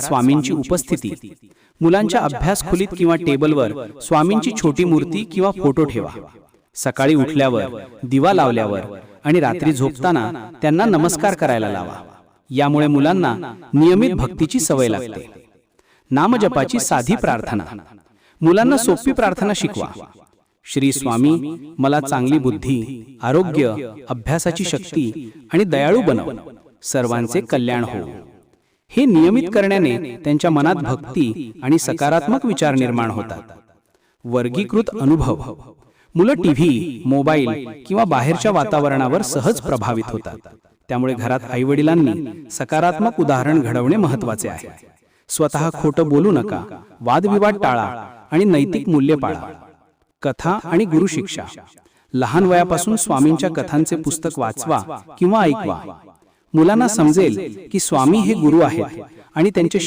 स्वामींची उपस्थिती मुलांच्या अभ्यास खोलीत किंवा टेबलवर स्वामींची छोटी मूर्ती किंवा फोटो ठेवा. सकाळी उठल्यावर दिवा लावल्यावर आणि रात्री झोपताना त्यांना नमस्कार करायला लावा. यामुळे मुलांना नियमित भक्तीची सवय लागते. नामजपाची साधी प्रार्थना. मुलांना सोपी प्रार्थना शिकवा. श्री स्वामी मला चांगली बुद्धी आरोग्य अभ्यासाची शक्ती आणि दयाळू बनव. सर्वांचे कल्याण हो. हे नियमित करण्याने त्यांच्या मनात भक्ती आणि सकारात्मक विचार निर्माण होतात. वर्गीकृत अनुभव. मुलं टीव्ही मोबाईल किंवा बाहेरच्या वातावरणावर सहज प्रभावित होतात. त्यामुळे घरात आईवडिलांनी सकारात्मक उदाहरण घडवणे महत्त्वाचे आहे. स्वतः खोटं बोलू नका वादविवाद टाळा आणि नैतिक मूल्य पाळा. कथा आणि गुरुशिक्षा लहान वयापासून स्वामींच्या कथांचे पुस्तक वाचवा किंवा ऐकवा. मुलांना समजेल की स्वामी हे गुरु आहेत आणि त्यांचे